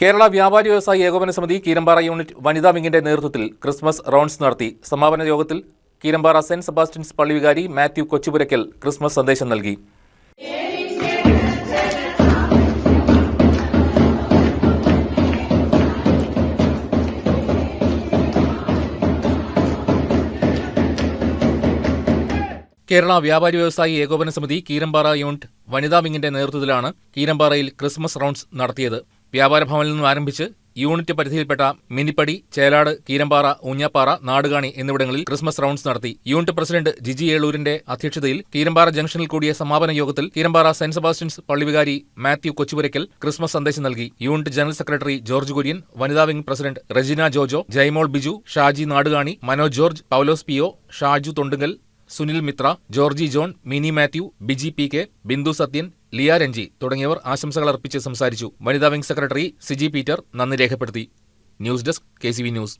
കേരള വ്യാപാരി വ്യവസായി ഏകോപന സമിതി കീരമ്പാറ യൂണിറ്റ് വനിതാ വിങ്ങിന്റെ നേതൃത്വത്തിൽ ക്രിസ്മസ് റൗണ്ട്സ് നടത്തി. സമാപന യോഗത്തിൽ കീരമ്പാറ സെന്റ് സെബാസ്റ്റ്യൻസ് പള്ളി വികാരി മാത്യു കൊച്ചുപുരയ്ക്കൽ ക്രിസ്മസ് സന്ദേശം നൽകി. കേരള വ്യാപാരി വ്യവസായി ഏകോപന സമിതി കീരമ്പാറ യൂണിറ്റ് വനിതാ വിങ്ങിന്റെ നേതൃത്വത്തിലാണ് കീരമ്പാറയിൽ ക്രിസ്മസ് റൗണ്ട്സ് നടത്തിയത്. വ്യാപാര ഭവനിൽ നിന്നും ആരംഭിച്ച് യൂണിറ്റ് പരിധിയിൽപ്പെട്ട മിനിപ്പടി ചേലാട് കീരമ്പാറ ഊഞ്ഞാപ്പാറ നാടുകാണി എന്നിവിടങ്ങളിൽ ക്രിസ്മസ് റൗണ്ട്സ് നടത്തി. യൂണിറ്റ് പ്രസിഡന്റ് ജിജി ഏളൂരിന്റെ അധ്യക്ഷതയിൽ കീരമ്പാറ ജംഗ്ഷനിൽ കൂടിയ സമാപന യോഗത്തിൽ കീരമ്പാറ സെന്റ് സെബാസ്റ്റ്യൻസ് പള്ളിവികാരി മാത്യു കൊച്ചുപുരയ്ക്കൽ ക്രിസ്മസ് സന്ദേശം നൽകി. Unit general secretary George Kurian വനിതാ wing president Regina Jojo Jaimol Biju Shaji Nadukani Manoj George Paulose Pio Shaju Thondunkal Sunil Mithra Georgy John Mini Mathew Biji P K Bindu Sathyan Liya Ranji തുടങ്ങിയവർ ആശംസകൾ അർപ്പിച്ച് സംസാരിച്ചു. വനിതാ wing secretary Siji Peter നന്ദി രേഖപ്പെടുത്തി. News desk K news.